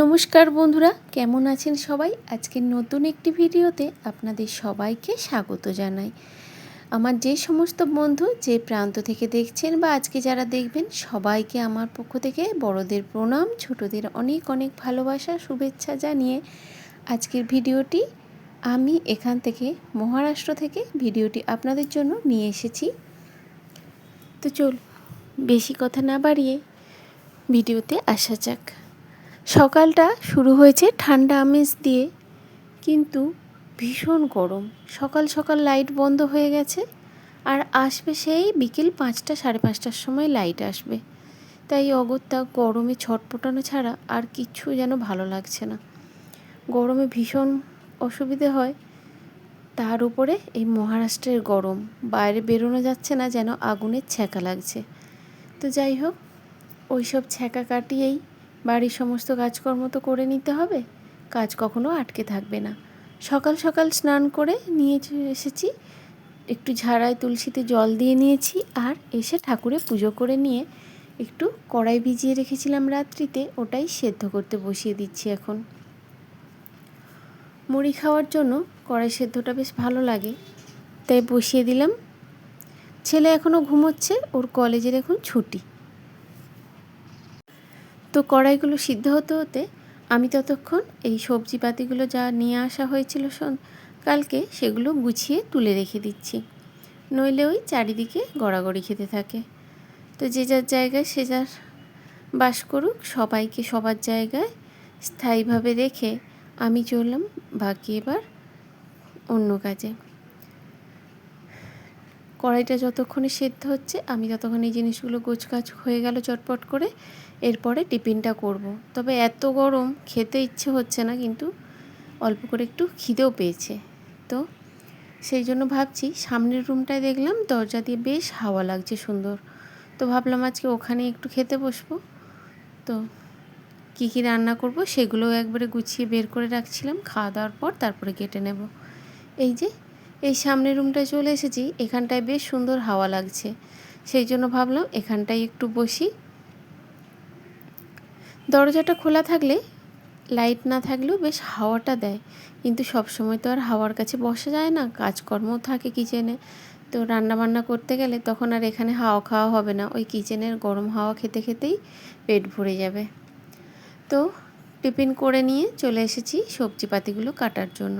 নমস্কার বন্ধুরা, কেমন আছেন সবাই? আজকের নতুন একটি ভিডিওতে আপনাদের সবাইকে স্বাগত জানাই। আমার যে সমস্ত বন্ধু, যে প্রান্ত থেকে দেখছেন বা আজকে যারা দেখবেন, সবাইকে আমার পক্ষ থেকে বড়দের প্রণাম, ছোটদের অনেক অনেক ভালোবাসা, শুভেচ্ছা জানিয়ে আজকের ভিডিওটি আমি এখান থেকে, মহারাষ্ট্র থেকে ভিডিওটি আপনাদের জন্য নিয়ে এসেছি। তো চল বেশি কথা না বাড়িয়ে ভিডিওতে আসা যাক। সকালটা শুরু হয়েছে ঠান্ডা আমেজ দিয়ে, কিন্তু ভীষণ গরম। সকাল সকাল লাইট বন্ধ হয়ে গেছে আর আসবে সেই বিকেল পাঁচটা, সাড়ে পাঁচটার সময় লাইট আসবে। তাই অগত্যা গরমে ছটপটানো ছাড়া আর কিচ্ছু যেন ভালো লাগছে না। গরমে ভীষণ অসুবিধে হয়। তার উপরে এই মহারাষ্ট্রের গরম, বাইরে বেরোনো যাচ্ছে না যেন আগুনের ছ্যাঁকা লাগছে। তো যাই হোক ওই সব ছ্যাঁকা কাটিয়েই বাড়ির সমস্ত কাজকর্ম তো করে নিতে হবে। কাজ কখনো আটকে থাকবে না। সকাল সকাল স্নান করে নিয়ে এসেছি। একটু ঝাড়ায় তুলসীতে জল দিয়ে নিয়েছি আর এসে ঠাকুরে পুজো করে নিয়ে একটু কড়াই ভিজিয়ে রেখেছিলাম রাত্রিতে, ওটাই সেদ্ধ করতে বসিয়ে দিচ্ছি এখন। মুড়ি খাওয়ার জন্য কড়াই সেদ্ধটা বেশ ভালো লাগে, তাই বসিয়ে দিলাম। ছেলে এখনও ঘুমোচ্ছে, ওর কলেজের এখন ছুটি। তো কড়াইগুলো সিদ্ধ হতে হতে আমি ততক্ষণ এই সবজিপাতিগুলো যা নিয়ে আসা হয়েছিল কালকে সেগুলো গুছিয়ে তুলে রেখে দিচ্ছি। নইলে ওই চারিদিকে গড়াগড়ি খেতে থাকে। তো যে যার জায়গায় সে যার বাস করুক, সবাইকে সবার জায়গায় স্থায়ীভাবে রেখে আমি চললাম বাকি এবার অন্য কাজে। কড়াইটা যতক্ষণে সেদ্ধ হচ্ছে, আমি ততক্ষণ এই জিনিসগুলো গোছগাছ হয়ে গেল চটপট করে, এরপরে টিফিনটা করব। তবে এত গরম, খেতে ইচ্ছে হচ্ছে না, কিন্তু অল্প করে একটু খিদেও পেয়েছে। তো সেই জন্য ভাবছি, সামনের রুমটায় দেখলাম দরজা দিয়ে বেশ হাওয়া লাগছে সুন্দর। তো ভাবলাম আজকে ওখানে একটু খেতে বসবো। তো কী কী রান্না করব সেগুলোও একবারে গুছিয়ে বের করে রাখছিলাম, খাওয়া দাওয়ার পর তারপরে কেটে নেব। এই যে এই সামনের রুমটায় চলে এসেছি, এখানটায় বেশ সুন্দর হাওয়া লাগছে। সেই জন্য ভাবলাম এখানটায় একটু বসি। দরজাটা খোলা থাকলে লাইট না থাকলেও বেশ হাওয়াটা দেয়। কিন্তু সব সময় তো আর হাওয়ার কাছে বসা যায় না, কাজকর্মও থাকে কিচেনে তো রান্না বান্না করতে গেলে তখন আর এখানে হাওয়া খাওয়া হবে না। ওই কিচেনের গরম হাওয়া খেতে খেতেই পেট ভরে যাবে। তো টিফিন করে নিয়ে চলে এসেছি সবজিপাতিগুলো কাটার জন্য।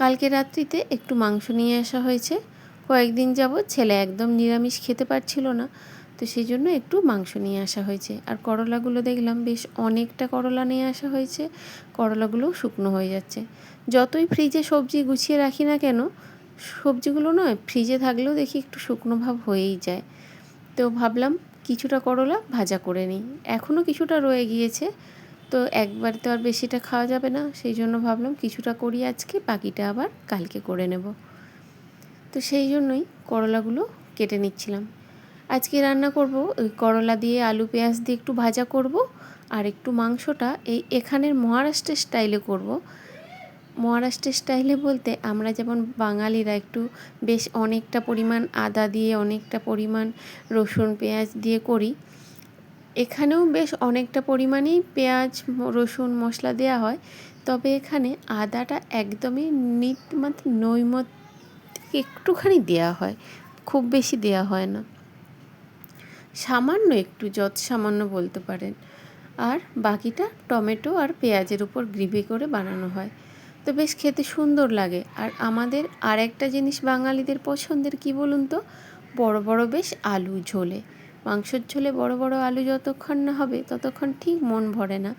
কালকে রাত্রিতে একটু মাংস নিয়ে আসা হয়েছে। কয়েকদিন যাবৎ ছেলে একদম নিরামিষ খেতে পারছিল না, তো সেই জন্য একটু মাংস নিয়ে আসা হয়েছে। আর করলাগুলো দেখলাম বেশ অনেকটা করলা নিয়ে আসা হয়েছে, করলাগুলোও শুকনো হয়ে যাচ্ছে। যতই ফ্রিজে সবজি গুছিয়ে রাখি না কেন, সবজিগুলো নয়, ফ্রিজে থাকলেও দেখি একটু শুকনো ভাব হয়েই যায়। তো ভাবলাম কিছুটা করলা ভাজা করে নিই। এখনও কিছুটা রয়ে গিয়েছে তো একবার তো আর বেশিটা খাওয়া যাবে না সেই জন্য ভাবলাম কিছুটা করি আজকে, বাকিটা আবার কালকে করে নেব। তো সেই জন্যই করলাগুলো কেটে নিচ্ছিলাম। আজকে রান্না করব ওই করলা দিয়ে আলু পেঁয়াজ দিয়ে একটু ভাজা করব, আর একটু মাংসটা এই এখানের মহারাষ্ট্রের স্টাইলে করব। মহারাষ্ট্রের স্টাইলে বলতে আমরা যেমন বাঙালিরা একটু বেশ অনেকটা পরিমাণ আদা দিয়ে, অনেকটা পরিমাণ রসুন পেঁয়াজ দিয়ে করি এখানেও বেশ অনেকটা পরিমাণেই পেঁয়াজ রসুন মশলা দেওয়া হয়। তবে এখানে আদাটা একদমই নিট মাত্র নৈমত একটুখানি দেওয়া হয়, খুব বেশি দেওয়া হয় না। সামান্য একটু, যত সামান্য বলতে পারেন। আর বাকিটা টমেটো আর পেঁয়াজের উপর গ্রেভি করে বানানো হয়। তো বেশ খেতে সুন্দর লাগে। আর আমাদের আর একটা জিনিস বাঙালিদের পছন্দের কি বলুন তো? বড় বড় বেশ আলু ঝোলে। মাংসর ঝোলে বড় বড় আলু যতক্ষণ না হবে, ততক্ষণ ঠিক মন ভরে না।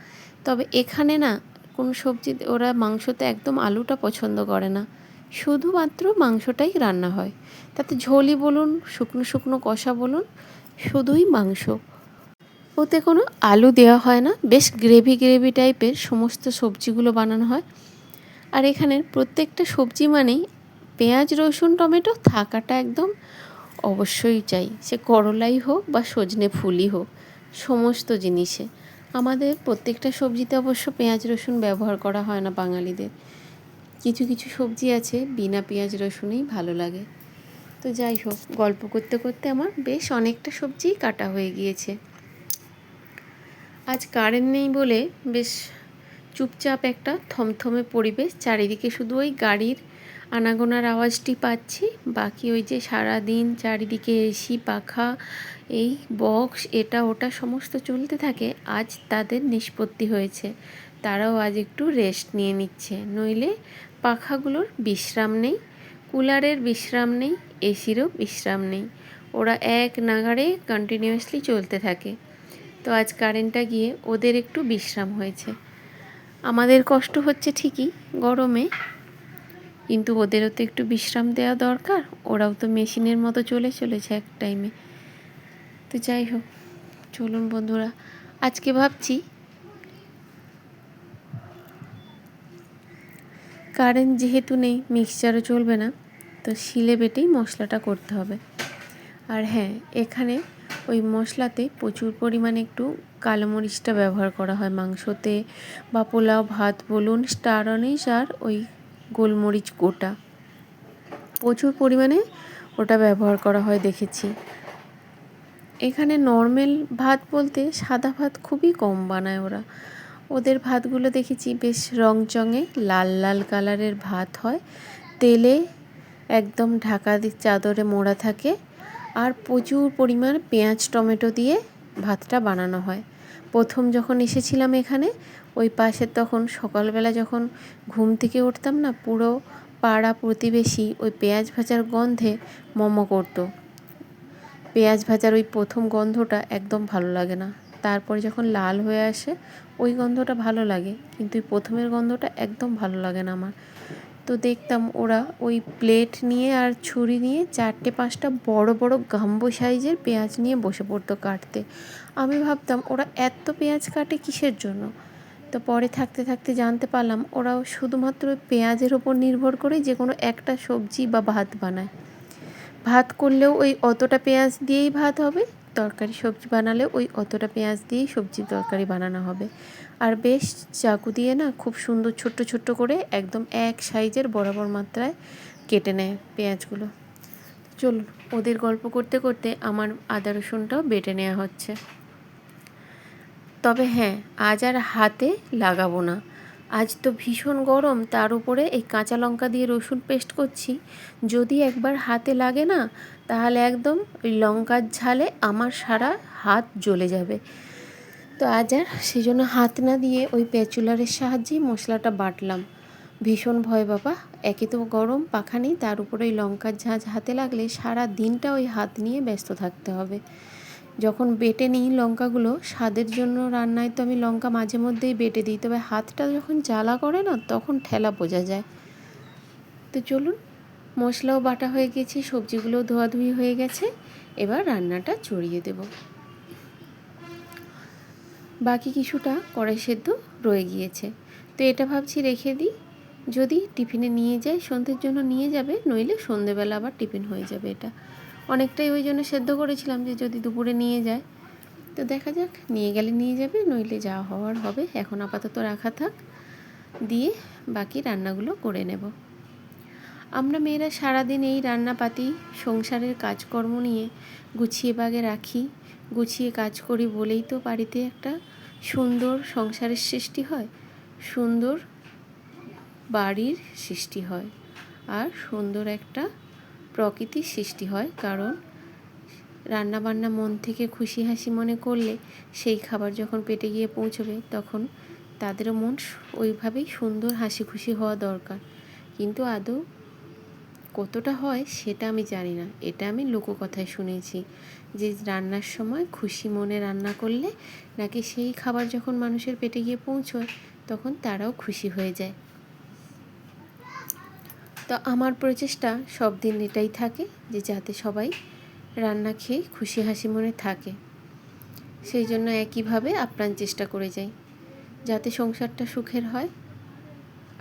তবে এখানে না, কোনো সবজি, ওরা মাংসতে একদম আলুটা পছন্দ করে না। শুধুমাত্র মাংসটাই রান্না হয়। তাতে ঝোলই বলুন, শুকনো শুকনো কষা বলুন, শুধুই মাংস। ওতে কোনো আলু দেওয়া হয় না, বেশ গ্রেভি গ্রেভি টাইপের সমস্ত সবজিগুলো বানানো হয়। আর এখানের প্রত্যেকটা সবজি মানেই পেঁয়াজ, রসুন, টমেটো থাকাটা একদম অবশ্যই চাই। সে করলাই হোক বা সজনে ফুলই হোক, সমস্ত জিনিসে। আমাদের প্রত্যেকটা সবজিতে অবশ্য পেঁয়াজ, রসুন ব্যবহার করা হয় না বাঙালিদের। কিছু কিছু সবজি আছে, বিনা পেঁয়াজ, রসুনেই ভালো লাগে। তো যাই হোক, গল্প করতে করতে আমার বেশ অনেকটা সবজিই কাটা হয়ে গিয়েছে। আজ কারেন্ট নেই বলে বেশ চুপচাপ একটা থমথমে পরিবেশ, চারিদিকে শুধু ওই গাড়ির আনাগোনার আওয়াজটি পাচ্ছি বাকি ওই যে সারা দিন চারিদিকে এসি, পাখা, এই বক্স, এটা, ওটা সমস্ত চলতে থাকে, আজ তাদের নিষ্পত্তি হয়েছে। তারাও আজ একটু রেস্ট নিয়ে নিচ্ছে। নইলে পাখাগুলোর বিশ্রাম নেই, কুলারের বিশ্রাম নেই, এসিরও বিশ্রাম নেই। ওরা এক নাগাড়ে কন্টিনিউয়াসলি চলতে থাকে। তো আজ কারেন্টটা গিয়ে ওদের একটু বিশ্রাম হয়েছে। আমাদের কষ্ট হচ্ছে ঠিকই, গরমে। কিন্তু ওদেরও তো একটু বিশ্রাম দেওয়া দরকার। ওরাও তো মেশিনের মতো চলে চলেছে এক টাইমে তো যাই হোক, চলুন বন্ধুরা, আজকে ভাবছি কারেন্ট যেহেতু নেই মিক্সচারও চলবে না, তো শিলে বেটেই মশলাটা করতে হবে। আর হ্যাঁ এখানে ওই মশলাতে প্রচুর পরিমাণে একটু কালো মরিচটা ব্যবহার করা হয়। মাংসতে বা পোলাও, ভাত বলুন স্টার অনিস আর ওই গোলমরিচ গোটা। প্রচুর পরিমাণে ওটা ব্যবহার করা হয়, দেখেছি। এখানে নর্মাল ভাত বলতে সাদা ভাত খুবই কম বানায় ওরা। ওদের ভাতগুলো দেখেছি বেশ রংচঙে, লাল লাল কালারের ভাত হয়। তেলে একদম ঢাকা চাদরে মোড়া থাকে। আর প্রচুর পরিমাণ পেঁয়াজ, টমেটো দিয়ে ভাতটা বানানো হয়। প্রথম যখন এসেছিলাম এখানে, ওই পাশে তখন সকালবেলা যখন ঘুম থেকে উঠতাম না, পুরো পাড়া প্রতিবেশী ওই পেঁয়াজ ভাজার গন্ধে মোমো করতো। পেঁয়াজ ভাজার ওই প্রথম গন্ধটা একদম ভালো লাগে না। তারপরে যখন লাল হয়ে আসে, ওই গন্ধটা ভালো লাগে, কিন্তু ওই প্রথমের গন্ধটা একদম ভালো লাগে না আমার। তো দেখতাম ওরা ওই প্লেট নিয়ে আর ছুরি নিয়ে চারটে পাঁচটা বড় বড় গাম্বো সাইজের পেঁয়াজ নিয়ে বসে পড়তো কাটতে। আমি ভাবতাম, ওরা এত পেঁয়াজ কাটে কিসের জন্য? তো পরে থাকতে থাকতে জানতে পারলাম, ওরাও শুধুমাত্র পেঁয়াজের ওপর নির্ভর করে যে কোনো একটা সবজি বা ভাত বানায়। ভাত করলেও ওই অতটা পেঁয়াজ দিয়েই ভাত হবে, তরকারি সবজি বানালেও ওই অতটা পেঁয়াজ দিয়েই সবজি তরকারি বানানো হবে। আর বেশ চাকু দিয়ে না খুব সুন্দর ছোট্ট ছোট্ট করে একদম এক সাইজের বরাবর মাত্রায় কেটে নেয় পেঁয়াজগুলো। চলুন, ওদের গল্প করতে করতে আমার আদা রসুনটাও বেটে নেওয়া হচ্ছে। তবে হ্যাঁ আজ আর হাতে লাগাবো না। আজ তো ভীষণ গরম, তার উপরে এই কাঁচা লঙ্কা দিয়ে রসুন পেস্ট করছি। যদি একবার হাতে লাগে না, তাহলে একদম ওই লঙ্কার ঝালে আমার সারা হাত জ্বলে যাবে। তো আজ আর সেই জন্য হাত না দিয়ে ওই প্যাচুলারের সাহায্যেই মশলাটা বাটলাম। ভীষণ ভয় বাবা, একে তো গরম পাখা নেই, তার উপরে ওই লঙ্কার ঝাঁঝ হাতে লাগলে সারা দিনটা ওই হাত নিয়ে ব্যস্ত থাকতে হবে। যখন বেটে নিই লঙ্কাগুলো, স্বাদের জন্য রান্নায় তো আমি লঙ্কা মাঝে মধ্যেই বেটে দিই। তবে হাতটা যখন জ্বালা করে না, তখন ঠেলা বোঝা যায়। তো চলুন, মশলাও বাটা হয়ে গেছে, সবজিগুলোও ধোয়াধুয়ি হয়ে গেছে। এবার রান্নাটা চড়িয়ে দেব। বাকি কিছুটা কড়াই সেদ্ধ রয়ে গিয়েছে। তো এটা ভাবছি রেখে দিই। যদি টিফিনে নিয়ে যায়, সন্ধ্যের জন্য নিয়ে যাবে, নইলে সন্ধেবেলা আবার টিফিন হয়ে যাবে এটা। অনেকটাই ওই জন্য সেদ্ধ করেছিলাম যে যদি দুপুরে নিয়ে যায়। তো দেখা যাক, নিয়ে গেলে নিয়ে যাবে, নইলে যা হওয়ার হবে। এখন আপাতত রাখা থাক, দিয়ে বাকি রান্নাগুলো করে নেব। আমরা মেয়েরা সারাদিন এই রান্নাপাতি, সংসারের কাজকর্ম নিয়ে গুছিয়ে বাগে রাখি। গুছিয়ে কাজ করি বলেই তো বাড়িতে একটা সুন্দর সংসারের সৃষ্টি হয়। সুন্দর বাড়ির সৃষ্টি হয় আর সুন্দর একটা প্রকৃতির সৃষ্টি হয়। কারণ রান্নাবান্না মন থেকে খুশি হাসি মনে করলে সেই খাবার যখন পেটে গিয়ে পৌঁছবে, তখন তাদেরও মন ওইভাবেই সুন্দর হাসি খুশি হওয়া দরকার। কিন্তু আদৌ কতটা হয় সেটা আমি জানি না। এটা আমি লোককথায় শুনেছি যে রান্নার সময় খুশি মনে রান্না করলে নাকি সেই খাবার যখন মানুষের পেটে গিয়ে পৌঁছয়, তখন তারাও খুশি হয়ে যায়। তো আমার প্রচেষ্টা সব দিন এটাই থাকে যে যাতে সবাই রান্না খেয়ে খুশি হাসি মনে থাকে। সেই জন্য একইভাবে আপ্রাণ চেষ্টা করে যাই, যাতে সংসারটা সুখের হয়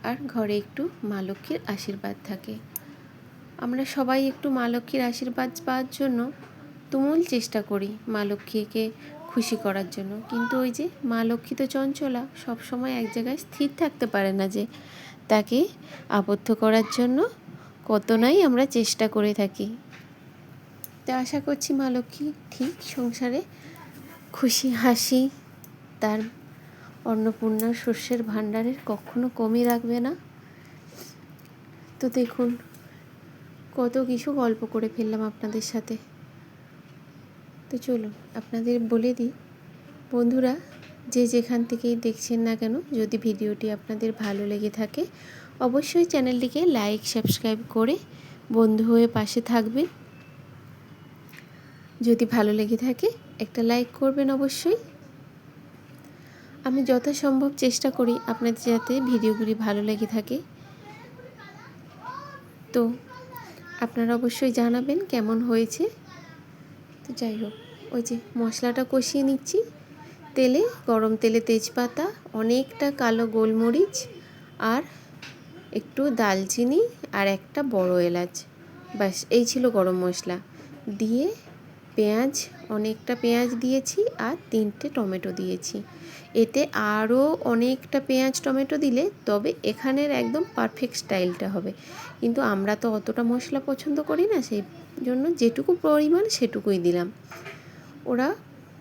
আর ঘরে একটু মা লক্ষ্মীর আশীর্বাদ থাকে। আমরা সবাই একটু মা লক্ষ্মীর আশীর্বাদ পাওয়ার জন্য তুমুল চেষ্টা করি মা লক্ষ্মীকে খুশি করার জন্য। কিন্তু ওই যে মা লক্ষ্মী তো চঞ্চলা, সবসময় এক জায়গায় স্থির থাকতে পারে না যে তাকে আবদ্ধ করার জন্য কত নাই আমরা চেষ্টা করে থাকি। তো আশা করছি মা লক্ষ্মী ঠিক সংসারে খুশি হাসি তার অন্নপূর্ণা শস্যের ভাণ্ডারের কখনো কমই রাখবে না। তো দেখুন, কত কিছু গল্প করে ফেললাম আপনাদের সাথে। তো চলুন, আপনাদের বলে দিই। বন্ধুরা, যে যেখান থেকেই দেখছেন না কেন, যদি ভিডিওটি আপনাদের ভালো লেগে থাকে, অবশ্যই চ্যানেলটিকে লাইক, সাবস্ক্রাইব করে বন্ধু হয়ে পাশে থাকবেন। যদি ভালো লেগে থাকে, একটা লাইক করবেন অবশ্যই। আমি যথাসম্ভব চেষ্টা করি আপনাদের যাতে ভিডিওগুলি ভালো লেগে থাকে। তো, আপনারা অবশ্যই জানাবেন কেমন হয়েছে। তো যাই হোক, ওই যে মশলাটা কষিয়ে নিচ্ছি। তেলে, গরম তেলে তেজপাতা, অনেকটা কালো গোলমরিচ আর একটু দালচিনি আর একটা বড় এলাচ। ব্যাস, এই ছিল গরম মশলা। দিয়ে পেঁয়াজ অনেকটা পেঁয়াজ দিয়েছি আর তিনটে টমেটো দিয়েছি। এতে আরও অনেকটা পেঁয়াজ, টমেটো দিলে তবে এখানের একদম পারফেক্ট স্টাইলটা হবে। কিন্তু আমরা তো অতটা মশলা পছন্দ করি না, সেই জন্য যেটুকু পরিমাণ সেটুকুই দিলাম। ওরা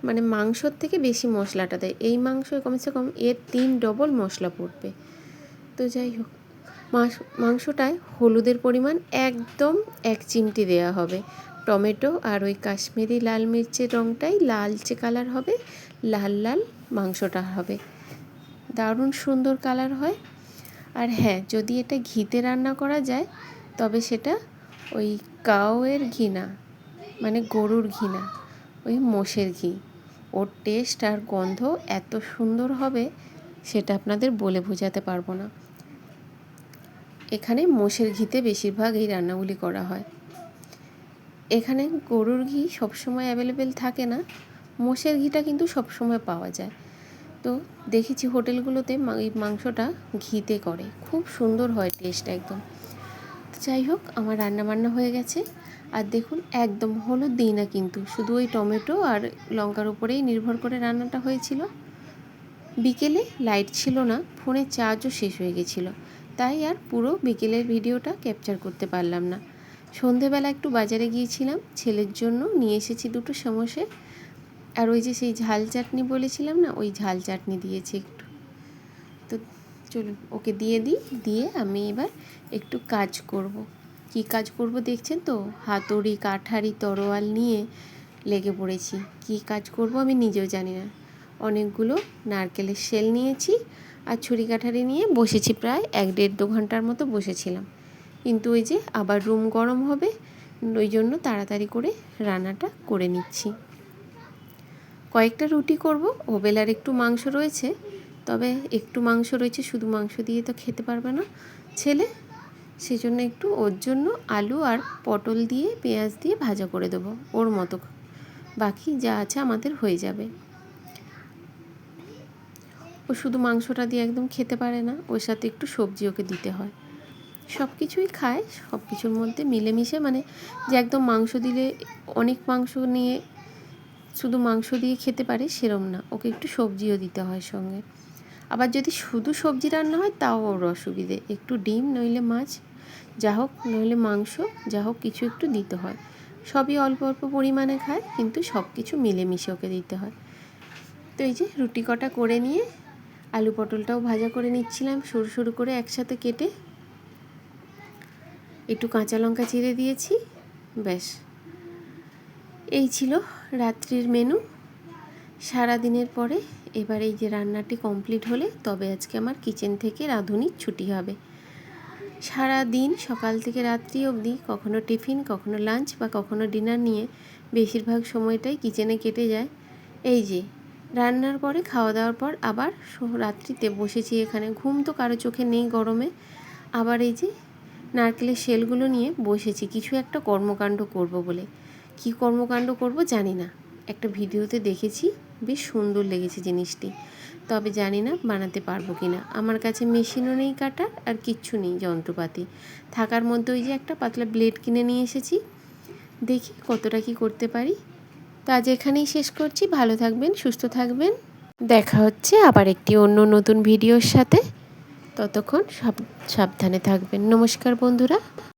মানে মাংসর থেকে বেশি মশলাটা দেয়। এই মাংস কমসে কম এর তিন ডবল মশলা পড়বে। তো যাই হোক মাংসটায় হলুদের পরিমাণ একদম এক চিমটি দেওয়া হবে। টমেটো আর ওই কাশ্মীরি লাল মির্চের রঙটাই লালচে কালার হবে, লাল লাল মাংসটা হবে। দারুণ সুন্দর কালার হয়। আর হ্যাঁ যদি এটা ঘিতে রান্না করা যায়, তবে সেটা ওই কাউয়ের ঘি না মানে গরুর ঘি না, ওই মোষের ঘি। ওর টেস্ট আর গন্ধ এত সুন্দর হবে, সেটা আপনাদের বলে বোঝাতে পারব না। এখানে মোষের ঘিতে বেশিরভাগ এই রান্নাগুলি করা হয়। এখানে গরুর ঘি সবসময় অ্যাভেলেবেল থাকে না। মোষের ঘিটা কিন্তু সবসময় পাওয়া যায়। তো দেখেছি হোটেলগুলোতে এই মাংসটা ঘিতে করে। খুব সুন্দর হয় টেস্ট একদম। যাই হোক, আমার রান্না বান্না হয়ে গেছে। আর দেখুন, একদম হলুদ দিই না কিন্তু। শুধু ওই টমেটো আর লঙ্কার উপরেই নির্ভর করে রান্নাটা হয়েছিল। বিকেলে লাইট ছিল না, ফোনে চার্জও শেষ হয়ে গেছিল। তাই আর পুরো বিকেলের ভিডিওটা ক্যাপচার করতে পারলাম না। সন্ধেবেলা একটু বাজারে গিয়েছিলাম, ছেলের জন্য নিয়ে এসেছি দুটো সমোসে। আর ওই যে সেই ঝাল চাটনি বলেছিলাম না, ওই ঝাল চাটনি দিয়েছি একটু। তো চলুন, ওকে দিয়ে দিই, দিয়ে আমি এবার একটু কাজ করব। কি কাজ করব দেখছেন তো? হাতুড়ি কাঠারি তরোয়াল নিয়ে লেগে পড়েছি। কি কাজ করব আমি নিজেও জানি না। অনেকগুলো নারকেলের শেল নিয়েছি আর ছুরি কাঠারি নিয়ে বসেছি প্রায় এক দেড় দু ঘণ্টার মতো বসেছিলাম। কিন্তু ওই যে আবার রুম গরম হবে, ওই জন্য তাড়াতাড়ি করে রান্নাটা করে নিচ্ছি। কয়েকটা রুটি করব ওবেলার একটু মাংস রয়েছে, তবে একটু মাংস রয়েছে, শুধু মাংস দিয়ে তো খেতে পারবে না ছেলে। সেজন্য একটু ওর জন্য আলু আর পটল দিয়ে, পেঁয়াজ দিয়ে ভাজা করে দেবো ওর মতো। বাকি যা আছে আমাদের হয়ে যাবে। ও শুধু মাংসটা দিয়ে একদম খেতে পারে না, ওর সাথে একটু সবজি ওকে দিতে হয়। সব কিছুই খায় সব কিছুর মধ্যে মিলেমিশে মানে যে একদম মাংস দিলে অনেক মাংস নিয়ে শুধু মাংস দিয়ে খেতে পারে সেরম না, ওকে একটু সবজিও দিতে হয় সঙ্গে। আবার যদি শুধু সবজি রান্না হয় তাও ওর অসুবিধে, একটু ডিম নইলে মাছ, যা হোক নইলে মাংস, যা হোক কিছু একটু দিতে হয়। সবই অল্প অল্প পরিমাণে খায়, কিন্তু সব কিছু মিলেমিশে ওকে দিতে হয়। তো এই যে রুটি কটা করে নিয়ে আলু পটলটাও ভাজা করে নিচ্ছিলাম, সরু সরু করে একসাথে কেটে একটু কাঁচা লঙ্কা চিড়ে দিয়েছি, ব্যাস। এই ছিল রাত্রির মেনু। সারা দিনের পরে এবার এই যে রান্নাটি কমপ্লিট হলে তবে আজকে আমার কিচেন থেকে রাঁধুনি ছুটি হবে। সারা দিন সকাল থেকে রাত্রি অবধি কখনো টিফিন, কখনো লাঞ্চ বা কখনো ডিনার নিয়ে বেশিরভাগ সময়টাই কিচেনে কেটে যায়। এই যে, রান্নার পরে খাওয়া দাওয়ার পর আবার রাত্রিতে বসেছি এখানে। ঘুম তো কারও চোখে নেই গরমে। আবার এই যে নারকেলের শেলগুলো নিয়ে বসেছি। কিছু একটা কর্মকাণ্ড করব বলে। কি কর্মকাণ্ড করব জানি না। একটা ভিডিওতে দেখেছি, বেশ সুন্দর লেগেছে জিনিসটি। তবে জানি না বানাতে পারব কি না আমার কাছে মেশিনও নেই কাটার আর কিচ্ছু নেই যন্ত্রপাতি। থাকার মধ্যে ওই যে একটা পাতলা ব্লেড কিনে নিয়ে এসেছি। দেখি কতটা কি করতে পারি। তো আজ এখানেই শেষ করছি। ভালো থাকবেন, সুস্থ থাকবেন। দেখা হচ্ছে আবার একটি অন্য নতুন ভিডিওর সাথে। ততক্ষণ সাবধানে থাকবেন। নমস্কার বন্ধুরা।